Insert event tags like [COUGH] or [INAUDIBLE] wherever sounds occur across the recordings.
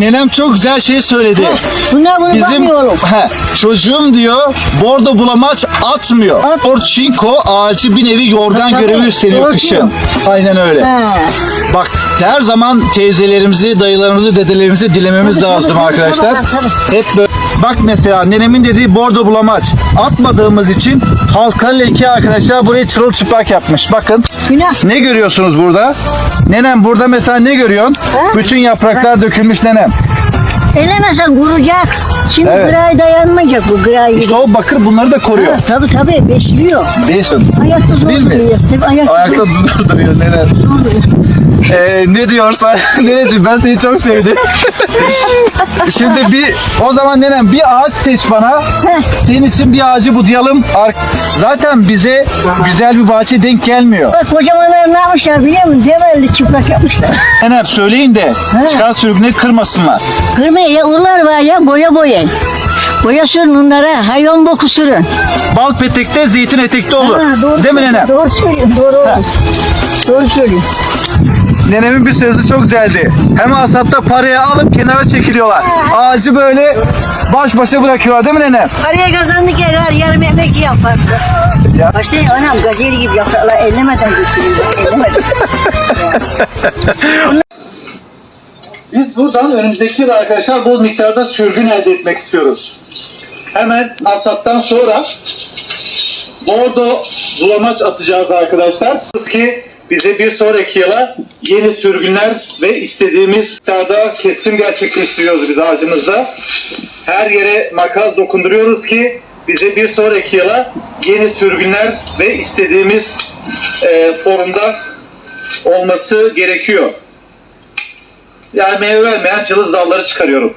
nenem çok güzel şey söyledi. Bunlar bunu Bizim bakmıyorum. he, çocuğum diyor bordo bulamaç atmıyor. At- Porçinko ağacı bir nevi yorgan Ha, görevi tabii, üstleniyor doğru kışın. Aynen öyle. He. Bak her zaman teyzelerimizi, dayılarımızı, dedelerimizi dilememiz Tabii, lazım tabii, arkadaşlar. tabii, tabii. Hep böyle. Bak mesela nenemin dediği bordo bulamaç. Atmadığımız için halka leke arkadaşlar burayı çırılçıplak yapmış. Bakın Günah. ne görüyorsunuz burada? Nenem burada mesela ne görüyorsun? Ha? Bütün yapraklar dökülmüş nenem. Elemesen kuracak. Şimdi Evet. gray dayanmayacak bu gray. İşte o bakır bunları da koruyor. Ha, tabii tabii besliyor. Değilsin. Ayakta zor Değil mi? duruyor. Tabii ayakta, Ayakta zor duruyor neler. [LAUGHS] duruyor. Ee, ne diyorsa [LAUGHS] neneciğim ben seni çok sevdim. [LAUGHS] Şimdi bir o zaman nenem bir ağaç seç bana. Senin için bir ağacı budayalım. Ar- Zaten bize güzel bir bahçe denk gelmiyor. Bak kocamanlar ne yapmışlar biliyor musun? Develli çıplak yapmışlar. Nenem söyleyin de çıkan sürgünleri kırmasınlar. Kırmaya ya urlar var ya boya boyayın. Boya sürün onlara, hayvan boku sürün. Bal petekte, zeytin etekte olur. Ha, doğru, Değil mi nenem? Doğru söylüyorsun, doğru olur. Doğru söylüyorsun. Nenemin bir sözü çok güzeldi. Hem hasatta parayı alıp kenara çekiliyorlar. Ağacı böyle baş başa bırakıyorlar değil mi nenem? Paraya kazandık ya gar yarım emek yapardı. Ya. Baksana anam gazeli gibi yaparlar ellemeden götürüyorlar ellemeden. [LAUGHS] Biz buradan önümüzdeki yıl arkadaşlar bol miktarda sürgün elde etmek istiyoruz. Hemen hasattan sonra bordo bulamaç atacağız arkadaşlar. Ki bize bir sonraki yıla yeni sürgünler ve istediğimiz miktarda kesim gerçekleştiriyoruz biz ağacımızda. Her yere makas dokunduruyoruz ki bize bir sonraki yıla yeni sürgünler ve istediğimiz e, formda olması gerekiyor. Yani meyve vermeyen cılız dalları çıkarıyorum.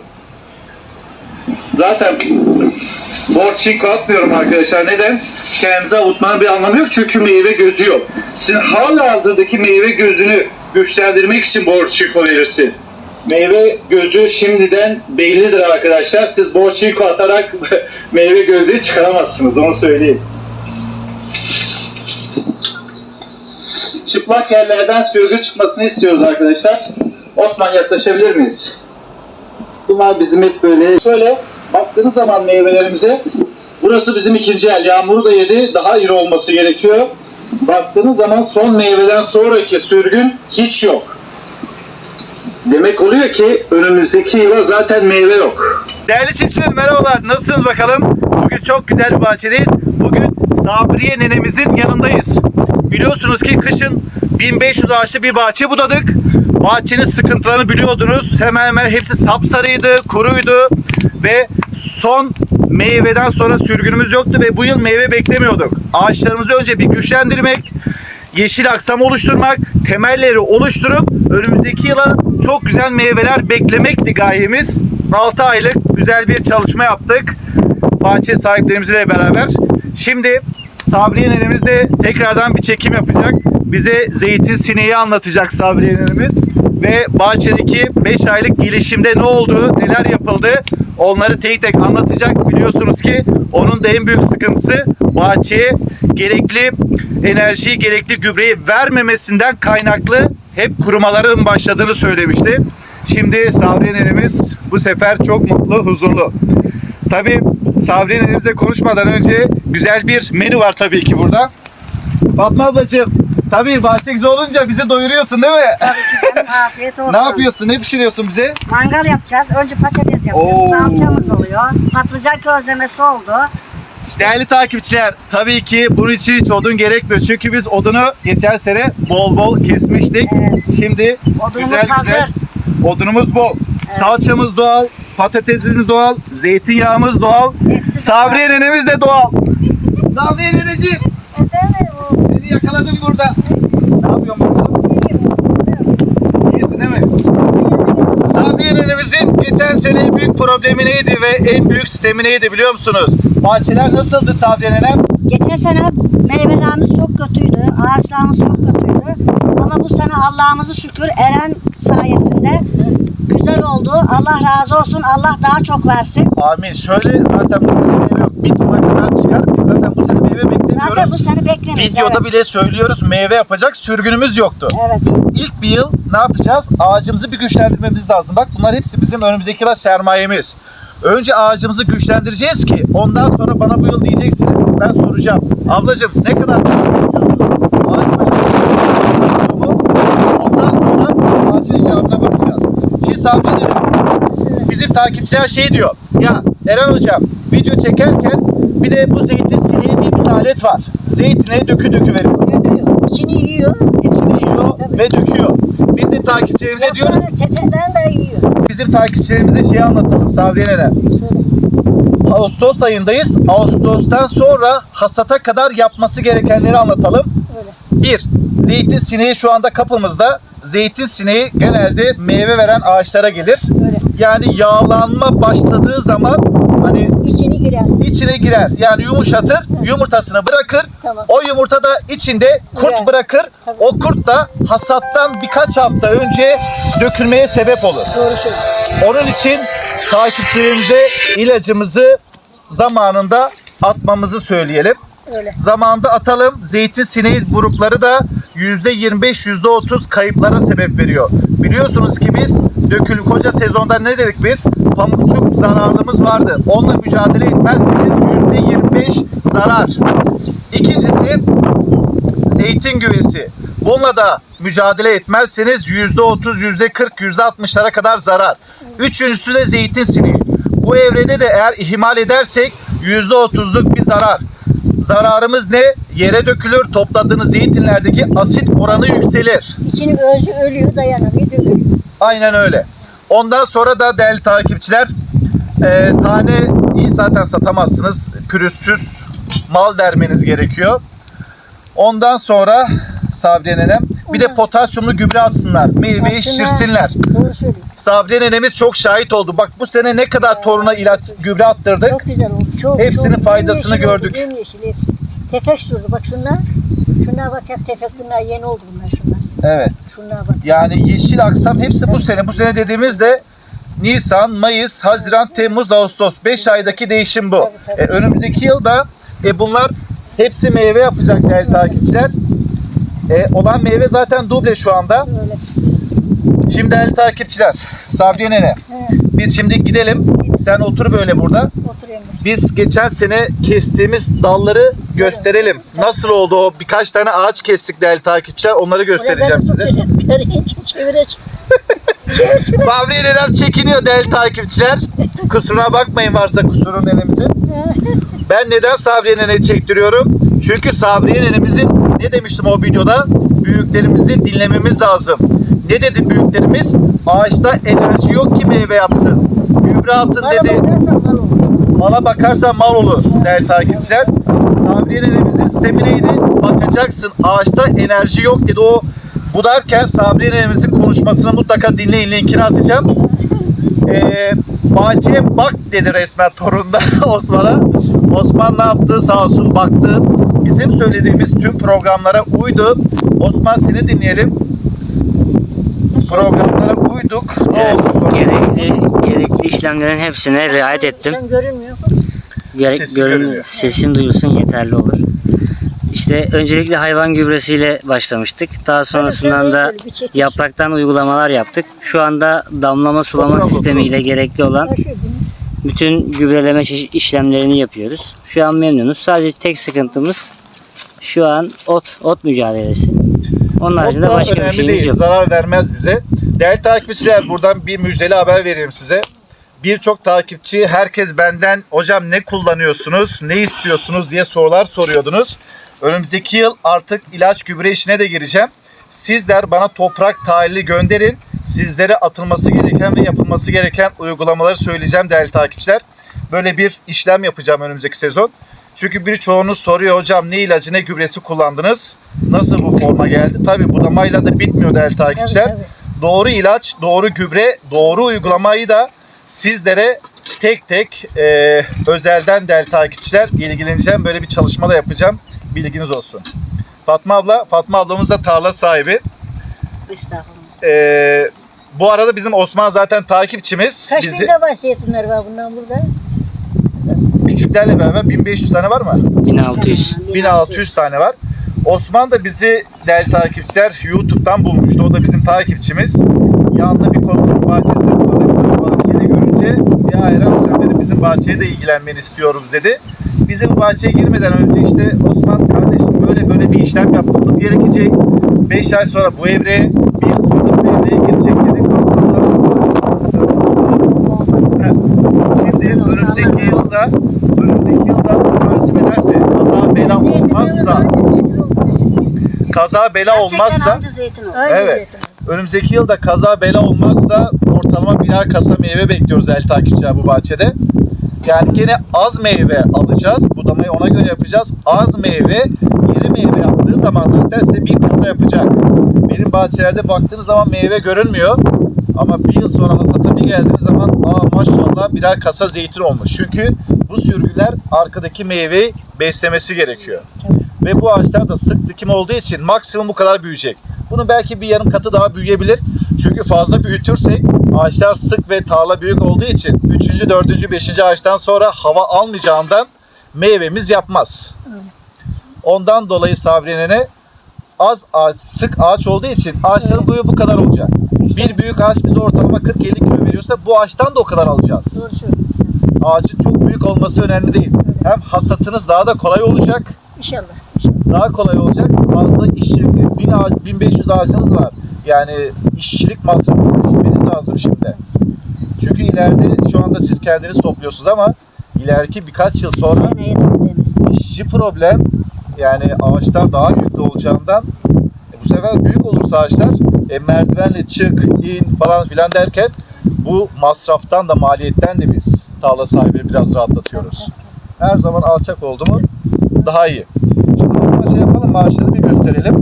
Zaten borçinko atmıyorum arkadaşlar. Neden? Kendimize avutmanın bir anlamı yok. Çünkü meyve gözü yok. Sizin hala hazırdaki meyve gözünü güçlendirmek için borçinko verirsin. Meyve gözü şimdiden bellidir arkadaşlar. Siz borçinko atarak [LAUGHS] meyve gözleri çıkaramazsınız. Onu söyleyeyim. Çıplak yerlerden sürgü çıkmasını istiyoruz arkadaşlar. Osman yaklaşabilir miyiz? Bunlar bizim hep böyle. Şöyle baktığınız zaman meyvelerimize burası bizim ikinci el. Yağmuru da yedi. Daha iri olması gerekiyor. Baktığınız zaman son meyveden sonraki sürgün hiç yok. Demek oluyor ki önümüzdeki yıla zaten meyve yok. Değerli çiftçiler merhabalar. Nasılsınız bakalım? Bugün çok güzel bir bahçedeyiz. Bugün Sabriye nenemizin yanındayız. Biliyorsunuz ki kışın 1500 ağaçlı bir bahçe budadık. Bahçenin sıkıntılarını biliyordunuz. Hemen hemen hepsi sapsarıydı, kuruydu ve son meyveden sonra sürgünümüz yoktu ve bu yıl meyve beklemiyorduk. Ağaçlarımızı önce bir güçlendirmek, yeşil aksam oluşturmak, temelleri oluşturup önümüzdeki yıla çok güzel meyveler beklemekti gayemiz. 6 aylık güzel bir çalışma yaptık. Bahçe sahiplerimizle beraber. Şimdi Sabriye nenemiz de tekrardan bir çekim yapacak. Bize zeytin sineği anlatacak Sabriye nenemiz. Ve bahçedeki 5 aylık gelişimde ne oldu, neler yapıldı onları tek tek anlatacak. Biliyorsunuz ki onun da en büyük sıkıntısı bahçeye gerekli enerjiyi, gerekli gübreyi vermemesinden kaynaklı hep kurumaların başladığını söylemişti. Şimdi Sabriye nenemiz bu sefer çok mutlu, huzurlu. Tabii Sabriye nenemizle konuşmadan önce güzel bir menü var tabii ki burada. Fatma ablacığım, tabii bahçe güzel olunca bizi doyuruyorsun değil mi? [LAUGHS] Afiyet olsun. ne yapıyorsun, ne pişiriyorsun bize? Mangal yapacağız. Önce patates Oo. yapıyoruz. Salçamız oluyor. Patlıcan közlemesi oldu. Değerli takipçiler, tabii ki bunun için hiç odun gerekmiyor. Çünkü biz odunu geçen sene bol bol kesmiştik. Evet. Şimdi Odunumuz güzel hazır. güzel odunumuz bol. Salçamız doğal, patatesimiz doğal, zeytinyağımız doğal. Hepsi Sabriye nenemiz de doğal. Sabriye neneciğim, yakaladım burada. Ne yapıyorsun burada? İyisin değil mi? Nenemizin geçen sene en büyük problemi neydi ve en büyük sistemi neydi biliyor musunuz? Bahçeler nasıldı Sabriye nenem? Geçen sene meyvelerimiz çok kötüydü. Ağaçlarımız çok kötüydü. Ama bu sene Allah'ımızı şükür Eren sayesinde güzel oldu. Allah razı olsun. Allah daha çok versin. Amin. Şöyle zaten bu meyve yok. Bir tona kadar çıkar. Biz zaten bu sene meyve bekledik. Yapıyoruz. Zaten bu sene beklemeyiz. Videoda evet. bile söylüyoruz meyve yapacak sürgünümüz yoktu. Evet. Biz ilk bir yıl ne yapacağız? Ağacımızı bir güçlendirmemiz lazım. Bak bunlar hepsi bizim önümüzdeki yıla sermayemiz. Önce ağacımızı güçlendireceğiz ki ondan sonra bana bu yıl diyeceksiniz. Ben soracağım. Ablacığım ne kadar? Ondan sonra ağacın icabına bakacağız. Şimdi sabit edelim. Bizim takipçiler şey diyor. Ya Eren hocam video çekerken bir de bu zeytin alet var. Zeytine dökü dökü veriyor. Döküyor. İçini yiyor. İçini yiyor ve döküyor. Biz de takipçilerimize diyoruz Yaprağı, Tepelerini de yiyor. bizim takipçilerimize şey anlatalım Savriye Nene. Söyle. Ağustos ayındayız. Ağustos'tan sonra hasata kadar yapması gerekenleri anlatalım. Öyle. Bir, zeytin sineği şu anda kapımızda. Zeytin sineği genelde meyve veren ağaçlara gelir. Öyle. Yani yağlanma başladığı zaman hani İçini girer. içine girer. Yani yumuşatır, yumurtasını bırakır. Tamam. O yumurta da içinde kurt Evet. bırakır. Tabii. O kurt da hasattan birkaç hafta önce dökülmeye sebep olur. Doğru söylüyor. Onun için takipçilerimize ilacımızı zamanında atmamızı söyleyelim. Öyle. Zamanında atalım. Zeytin sineği grupları da %25, %30 kayıplara sebep veriyor. Biliyorsunuz ki biz dökül koca sezonda ne dedik biz? Pamukçuk zararlımız vardı. Onunla mücadele etmezseniz %25 zarar. İkincisi zeytin güvesi. Bununla da mücadele etmezseniz %30, %40, %60'lara kadar zarar. Üçüncüsü de zeytin sineği. Bu evrede de eğer ihmal edersek %30'luk bir zarar. Zararımız ne? Yere dökülür, topladığınız zeytinlerdeki asit oranı yükselir. İçini özü ölüyor dayanamıyor dökülüyor. Aynen öyle. Ondan sonra da değerli takipçiler e, tane iyi zaten satamazsınız. Pürüzsüz mal dermeniz gerekiyor. Ondan sonra Sabriye nenem bir de potasyumlu gübre atsınlar. Meyveyi şişirsinler. Sabriye nenemiz çok şahit oldu. Bak bu sene ne kadar toruna ilaç gübre attırdık. Çok güzel oldu. Çok, Hepsinin çok. faydasını Yemyeşil oldu, gördük. Yemyeşil hepsi. Tefek sürdü. Bak şunlar. Şunlar bak hep tefek bunlar yeni oldu bunlar şunlar. Evet. Şunlar bak. Yani yeşil aksam hepsi bu sene. Bu sene dediğimizde Nisan, Mayıs, Haziran, Temmuz, Ağustos. 5 aydaki değişim bu. Tabii, tabii. E, önümüzdeki yılda e, bunlar hepsi meyve yapacak değerli takipçiler. E, olan meyve zaten duble şu anda. Öyle. Şimdi değerli takipçiler, Sabriye nene. He, Biz şimdi gidelim. Sen otur böyle burada. oturayım. Biz geçen sene kestiğimiz dalları gösterelim. Nasıl oldu o? Birkaç tane ağaç kestik değerli takipçiler. Onları göstereceğim size. [LAUGHS] Sabriye nenem çekiniyor değerli takipçiler. Kusuruna bakmayın varsa kusurun nenemizin. [LAUGHS] Ben neden Sabriye nene çektiriyorum? Çünkü Sabriye nenemizin ne demiştim o videoda? Büyüklerimizi dinlememiz lazım. Ne dedi büyüklerimiz? Ağaçta enerji yok ki meyve yapsın. Gübre atın dedi. Mala bakarsan mal olur değerli takipçiler. Sabriye nenemizin sistemi neydi? Bakacaksın ağaçta enerji yok dedi. O bu derken Sabriye nenemizin konuşmasını mutlaka dinleyin linkini atacağım. Ee, bahçeye bak dedi resmen torunda [LAUGHS] Osman'a. Osman ne yaptı sağ olsun baktı. Bizim söylediğimiz tüm programlara uydu. Osman seni dinleyelim. Programlara uyduk. Ne oldu sonra? Gerekli gerekli işlemlerin hepsine riayet ettim. Sen görünmüyor. Gerek Sesi görün görünüyor. sesim duyulsun yeterli olur. İşte öncelikle hayvan gübresiyle başlamıştık. Daha sonrasından da bir yapraktan uygulamalar yaptık. Şu anda damlama sulama sistemiyle gerekli olan bütün gübreleme işlemlerini yapıyoruz. Şu an memnunuz. Sadece tek sıkıntımız şu an ot ot mücadelesi. Onun haricinde da başka bir önemli şeyimiz değil. yok. Zarar vermez bize. Değerli takipçiler buradan bir müjdeli haber vereyim size. Birçok takipçi herkes benden hocam ne kullanıyorsunuz, ne istiyorsunuz diye sorular soruyordunuz. Önümüzdeki yıl artık ilaç gübre işine de gireceğim. Sizler bana toprak tahlili gönderin. Sizlere atılması gereken ve yapılması gereken uygulamaları söyleyeceğim değerli takipçiler. Böyle bir işlem yapacağım önümüzdeki sezon. Çünkü birçoğunuz soruyor hocam ne ilacı ne gübresi kullandınız? Nasıl bu forma geldi? Tabi budamayla da bitmiyor değerli takipçiler. Tabii, tabii. Doğru ilaç, doğru gübre, doğru uygulamayı da sizlere tek tek e, özelden değerli takipçiler ilgileneceğim. Böyle bir çalışma da yapacağım. Bilginiz olsun. Fatma abla, Fatma ablamız da tarla sahibi. Estağfurullah. E, bu arada bizim Osman zaten takipçimiz. Kaç Bizi, binde bahsettiler var bundan burada? küçüklerle beraber 1500 tane var mı? 1600. 1600 tane var. Osman da bizi değerli takipçiler YouTube'dan bulmuştu. O da bizim takipçimiz. Yanında bir kontrol bahçesinde bulunduk. Tabii bahçeyi de görünce ya Eren hocam dedi bizim bahçeye de ilgilenmeni istiyoruz dedi. Bize bu bahçeye girmeden önce işte Osman kardeşim böyle böyle bir işlem yapmamız gerekecek. 5 ay sonra bu evreye, bir yıl sonra da bu evreye girecek dedik. Şimdi önümüzdeki yılda önümüzdeki yılda nasip ederse kaza bela olmazsa kaza bela olmazsa. Evet. Önümüzdeki yılda kaza bela olmazsa ortalama birer kasa meyve bekliyoruz el takipçiler bu bahçede. Yani gene az meyve alacağız. Budamayı ona göre yapacağız. Az meyve, iri meyve yaptığı zaman zaten size bir kasa yapacak. Benim bahçelerde baktığınız zaman meyve görünmüyor. Ama bir yıl sonra hasata bir geldiğiniz zaman aa maşallah birer kasa zeytin olmuş. Çünkü bu sürgüler arkadaki meyveyi beslemesi gerekiyor. Ve bu ağaçlar da sık dikim olduğu için maksimum bu kadar büyüyecek. Bunun belki bir yarım katı daha büyüyebilir. Çünkü fazla büyütürsek ağaçlar sık ve tarla büyük olduğu için 3. 4. 5. ağaçtan sonra hava almayacağından meyvemiz yapmaz. Ondan dolayı sabrenene az ağaç, sık ağaç olduğu için ağaçların boyu bu kadar olacak. Bir büyük ağaç bize ortalama 40-50 kilo veriyorsa bu ağaçtan da o kadar alacağız. Ağacın çok büyük olması önemli değil. Hem hasatınız daha da kolay olacak İnşallah. Daha kolay olacak. Fazla işçi, 1000 ağaç, 1500 ağacınız var. Yani işçilik masrafını düşünmeniz lazım şimdi. Çünkü ileride şu anda siz kendiniz topluyorsunuz ama ileriki birkaç yıl sonra işçi problem yani ağaçlar daha de olacağından e, bu sefer büyük olursa ağaçlar e, merdivenle çık, in falan filan derken bu masraftan da maliyetten de biz tarla sahibini biraz rahatlatıyoruz. Her zaman alçak oldu mu daha iyi. Şey yapalım ağaçları bir gösterelim.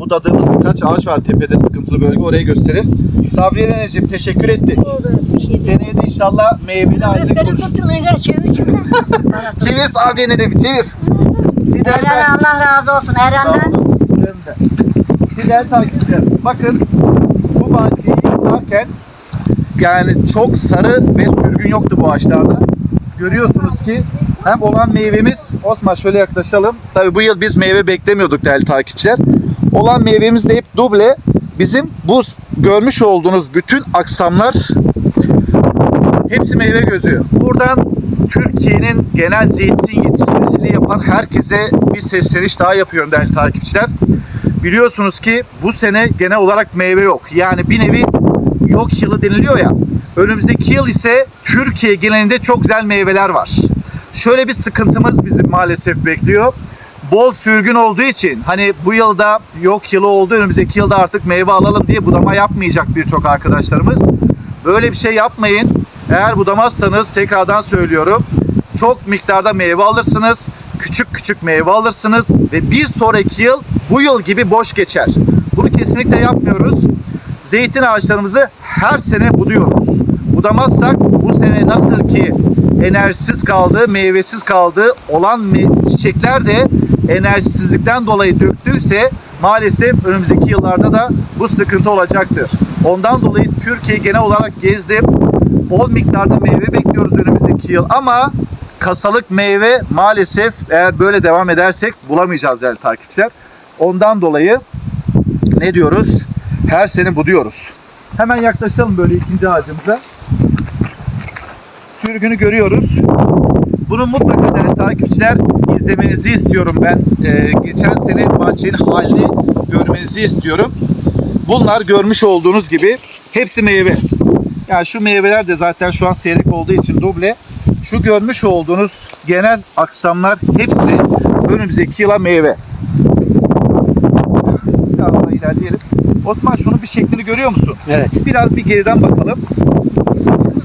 Budadığımız birkaç ağaç var tepede sıkıntılı bölge orayı gösterelim. Sabriye Neneciğim teşekkür ettik. Oldu. Bir şey değil. Seneye de inşallah meyveli aile Öpleri konuş. tutuluyla çevir. [LAUGHS] Çevir Sabriye Nene bir çevir. Lider Eren'e Allah razı olsun. Eren'den Güzel takipçiler. Bakın bu bahçeyi yaparken yani çok sarı ve sürgün yoktu bu ağaçlarda. Görüyorsunuz ki hem olan meyvemiz Osman şöyle yaklaşalım. Tabii bu yıl biz meyve beklemiyorduk değerli takipçiler. Olan meyvemiz de hep duble. Bizim bu görmüş olduğunuz bütün aksamlar hepsi meyve gözü. Buradan Türkiye'nin genel zeytin yetiştiriciliği yapan herkese bir sesleniş daha yapıyorum değerli takipçiler. Biliyorsunuz ki bu sene genel olarak meyve yok. Yani bir nevi yok yılı deniliyor ya. Önümüzdeki yıl ise Türkiye genelinde çok güzel meyveler var. Şöyle bir sıkıntımız bizi maalesef bekliyor. Bol sürgün olduğu için hani bu yılda yok yılı oldu önümüzdeki yılda artık meyve alalım diye budama yapmayacak birçok arkadaşlarımız. Böyle bir şey yapmayın. Eğer budamazsanız tekrardan söylüyorum. Çok miktarda meyve alırsınız. Küçük küçük meyve alırsınız ve bir sonraki yıl bu yıl gibi boş geçer. Bunu kesinlikle yapmıyoruz. Zeytin ağaçlarımızı her sene buduyoruz. Budamazsak bu sene nasıl ki enerjisiz kaldı, meyvesiz kaldı olan çiçekler de enerjisizlikten dolayı döktüyse maalesef önümüzdeki yıllarda da bu sıkıntı olacaktır. Ondan dolayı Türkiye genel olarak gezdim. Bol miktarda meyve bekliyoruz önümüzdeki yıl ama kasalık meyve maalesef eğer böyle devam edersek bulamayacağız değerli takipçiler. Ondan dolayı ne diyoruz? Her sene buduyoruz. Hemen yaklaşalım böyle ikinci ağacımıza. Sürgünü görüyoruz. Bunu mutlaka değerli takipçiler izlemenizi istiyorum ben. Ee, geçen sene bahçenin halini görmenizi istiyorum. Bunlar görmüş olduğunuz gibi hepsi meyve. Yani şu meyveler de zaten şu an seyrek olduğu için duble. Şu görmüş olduğunuz genel aksamlar hepsi önümüzdeki yıla meyve. Biraz daha ilerleyelim. Osman şunun bir şeklini görüyor musun? Evet. Biraz bir geriden bakalım.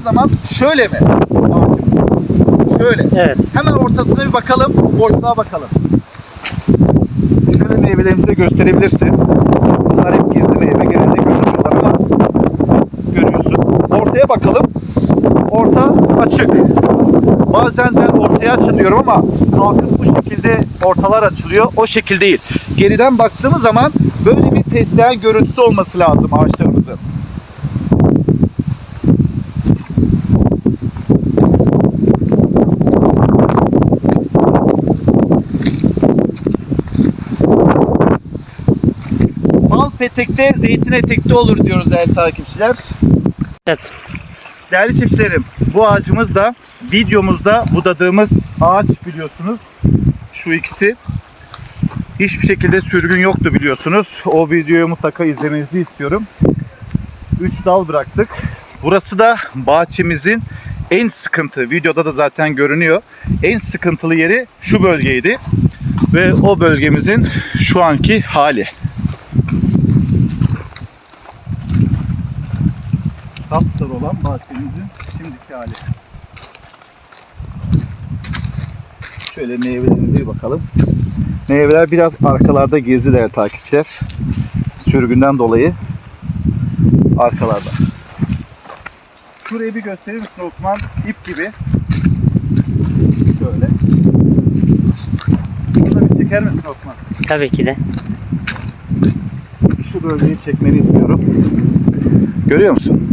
Zaman şöyle mi? Şöyle. Evet. Hemen ortasına bir bakalım. Boşluğa bakalım. Şöyle meyvelerimizi de gösterebilirsin. Bunlar hep gizli meyve. Genelde görünmüyorlar ama görüyorsun. Ortaya bakalım. Orta açık. Bazen ben ortaya açılıyorum ama kalkıp bu şekilde ortalar açılıyor. O şekil değil. Geriden baktığımız zaman böyle bir fesleğen görüntüsü olması lazım ağaçlarımızın. Petekte, zeytin etekte olur diyoruz değerli takipçiler. Evet. Değerli çiftçilerim, bu ağacımız da videomuzda budadığımız ağaç biliyorsunuz. Şu ikisi. Hiçbir şekilde sürgün yoktu biliyorsunuz. O videoyu mutlaka izlemenizi istiyorum. 3 dal bıraktık. Burası da bahçemizin en sıkıntı, videoda da zaten görünüyor. En sıkıntılı yeri şu bölgeydi. Ve o bölgemizin şu anki hali. Sapsarı olan bahçemizin şimdiki hali. Şöyle meyvelerimize bir bakalım. Meyveler biraz arkalarda gizli değerli takipçiler. Sürgünden dolayı arkalarda. Şurayı bir gösterir misin Osman? İp gibi. Şöyle. Bunu bir çeker misin Osman? Tabii ki de. Şu bölgeyi çekmeni istiyorum. Görüyor musun?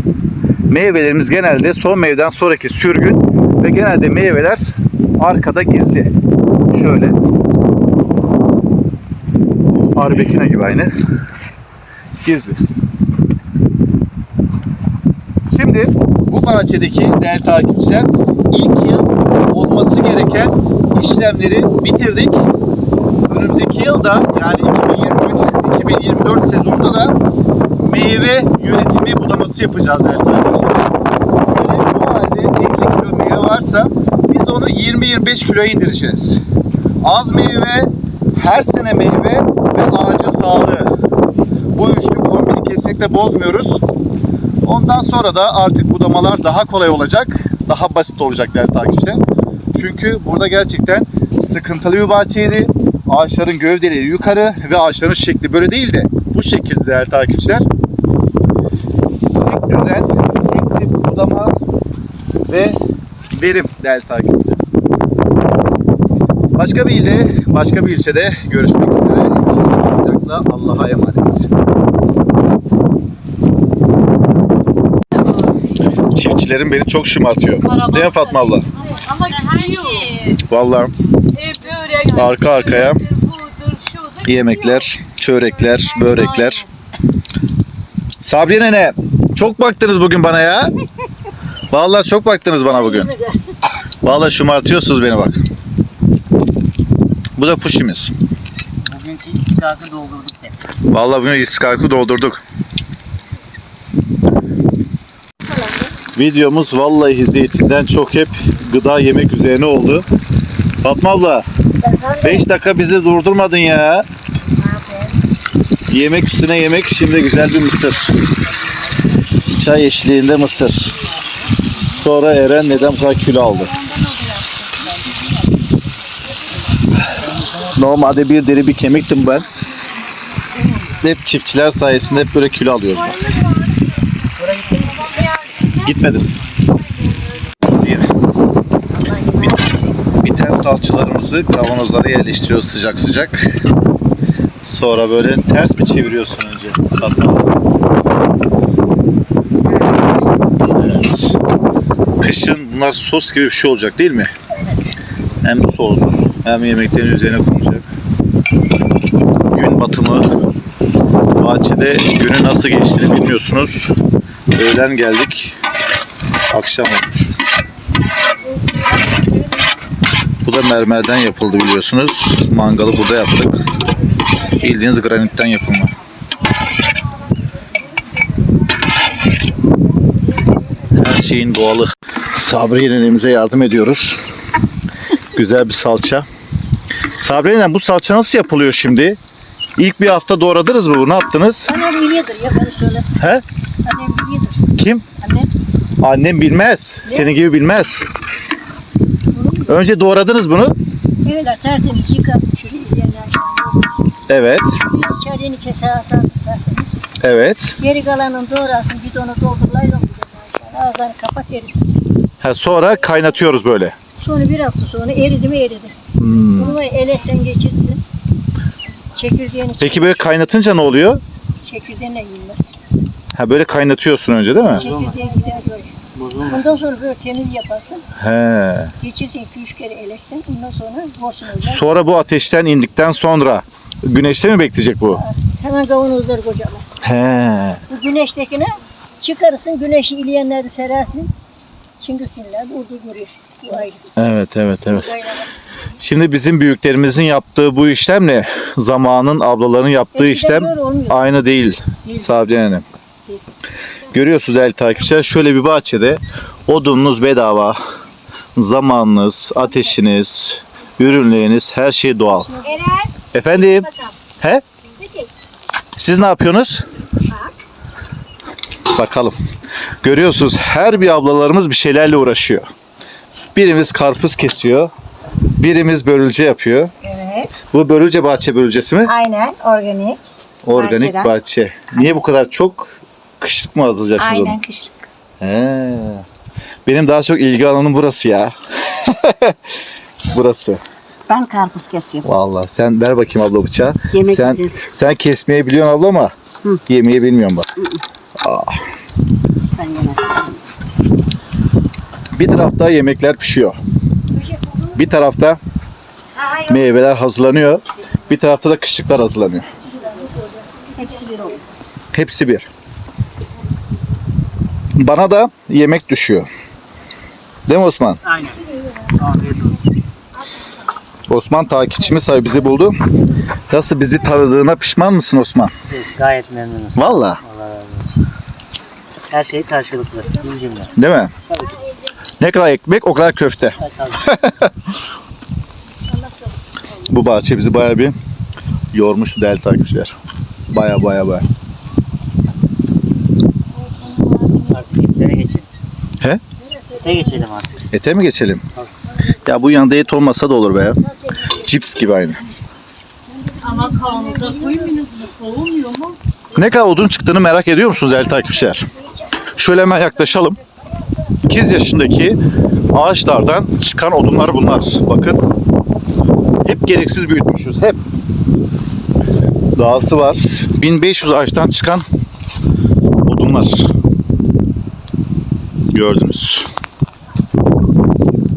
Meyvelerimiz genelde son meyveden sonraki sürgün ve genelde meyveler arkada gizli. Şöyle. Arbekina gibi aynı. Gizli. Şimdi bu bahçedeki değerli takipçiler ilk yıl olması gereken işlemleri bitirdik. Önümüzdeki yılda yani 2023-2024 sezonunda da meyve yönetimi budaması yapacağız değerli arkadaşlar. Şöyle bu halde 50 kilo meyve varsa biz onu 20-25 kiloya indireceğiz. Az meyve, her sene meyve ve ağacın sağlığı. Bu üçlü kombini kesinlikle bozmuyoruz. Ondan sonra da artık budamalar daha kolay olacak. Daha basit olacak değerli takipçiler. Çünkü burada gerçekten sıkıntılı bir bahçeydi. Ağaçların gövdeleri yukarı ve ağaçların şekli böyle değil de bu şekilde değerli takipçiler. Düzen, tek tip budama ve verim değerli takipçiler. Başka bir ilde, başka bir ilçede görüşmek üzere. Sağlıcakla Allah'a emanet. Çiftçilerim beni çok şımartıyor. Değil mi Fatma abla? Ama gidiyor. Vallahi E, börek, arka arkaya yemekler, çörekler, börekler. Sabriye nene çok baktınız bugün bana ya. Vallahi çok baktınız bana bugün. Vallahi şımartıyorsunuz beni bak. Bu da puşimiz. Bugünkü istikakı doldurduk. Vallahi bugün istiskakı doldurduk. Videomuz vallahi zeytinden çok hep gıda yemek üzerine oldu. Fatma abla 5 dakika bizi durdurmadın ya. Yemek üstüne yemek şimdi güzel bir mısır. Çay eşliğinde mısır. Sonra Eren neden kadar kilo aldı? Normalde bir deri bir kemiktim ben. Hep çiftçiler sayesinde hep böyle kilo alıyorum. Gitmedim. Bir, bit- biten salçalarımızı kavanozlara yerleştiriyoruz sıcak sıcak. Sonra böyle ters mi çeviriyorsun önce? Tatlı. Kışın bunlar sos gibi bir şey olacak değil mi? Hem sos hem yemeklerin üzerine konacak. Gün batımı bahçede günü nasıl geçtiğini bilmiyorsunuz. Öğlen geldik. Akşam olmuş. Bu da mermerden yapıldı biliyorsunuz. Mangalı burada yaptık. Bildiğiniz granitten yapılma. Her şeyin doğalı. Sabri nenemize yardım ediyoruz. Güzel bir salça. Sabri nenem bu salça nasıl yapılıyor şimdi? İlk bir hafta doğradınız mı bu? Ne yaptınız? Annem biliyordur ya bana söyle. He? Annem biliyordur. Kim? Annem. Annem bilmez. Senin gibi bilmez. Önce doğradınız bunu. Evet tertemiz yıkarsın şurayı üzerine aşağı. Evet. İçeriğini keser tertemiz. Evet. Geri kalanını doğrarsın bidonu doldur Ağzını kapat erisin. Ha, sonra kaynatıyoruz böyle. Sonra bir hafta sonra eridi mi eridi. Hmm. Bunu elekten geçirsin. Çekirdeğini Peki böyle kaynatınca ne oluyor? çekirdeğine yenmez. Ha böyle kaynatıyorsun önce değil mi? Çekirdeği gider böyle. Ondan sonra böyle temiz yaparsın. He. Geçirsin 2-3 kere elekten. Ondan sonra borsun olacak. Sonra bu ateşten indikten sonra güneşte mi bekleyecek bu? Ha, hemen kavanozları kocaman. He. Bu güneştekini çıkarırsın, güneşi ileyenleri serersin. Çıngısınlar, burada. Bu ayrı. Evet evet evet. Şimdi bizim büyüklerimizin yaptığı bu işlemle zamanın ablaların yaptığı Eskiden işlem böyle olmuyor. aynı değil. Değil. Sabriye Hanım. Görüyorsunuz değerli takipçiler şöyle bir bahçede odununuz bedava, zamanınız, ateşiniz, ürünleriniz her şey doğal. Efendim? He? Siz ne yapıyorsunuz? Bakalım. Görüyorsunuz her bir ablalarımız bir şeylerle uğraşıyor. Birimiz karpuz kesiyor. Birimiz börülce yapıyor. Evet. Bu börülce bahçe börülcesi mi? Aynen organik. Organik Bahçeden. bahçe. Niye bu kadar çok kışlık mı hazırlayacaksınız onu? Aynen kışlık. He. Benim daha çok ilgi alanım burası ya. [LAUGHS] burası. Ben karpuz kesiyorum. Vallahi sen ver bakayım abla bıçağı. Yemek sen, yiyeceğiz. sen kesmeyi biliyorsun abla ama Hı. yemeği bilmiyorum bak. Sen yemezsin. Bir tarafta yemekler pişiyor. Bir tarafta meyveler hazırlanıyor. Bir tarafta da kışlıklar hazırlanıyor. Hepsi bir olur. Hepsi bir. Bana da yemek düşüyor. Değil mi Osman? Aynen. Osman takipçimiz tabii bizi buldu. Nasıl bizi tanıdığına pişman mısın Osman? Gayet memnunuz. Valla. Her şey karşılıklı. Bir cümle. Değil mi? Ne kadar ekmek o kadar köfte. Tabii. [LAUGHS] Bu bahçe bizi bayağı bir yormuş değerli takipçiler. Baya baya baya. Artık etlere geçelim. He? Ete geçelim artık. Ete mi geçelim? Ya bu yanında et olmasa da olur be. Cips gibi aynı. Ama kavanoza koymuyorsunuz mu? Soğumuyor mu? Ne kadar odun çıktığını merak ediyor musunuz değerli takipçiler? Şöyle hemen yaklaşalım. 2 yaşındaki ağaçlardan çıkan odunlar bunlar. Bakın. Hep gereksiz büyütmüşüz. Hep. Dağısı var. 1500 ağaçtan çıkan odunlar. Gördünüz.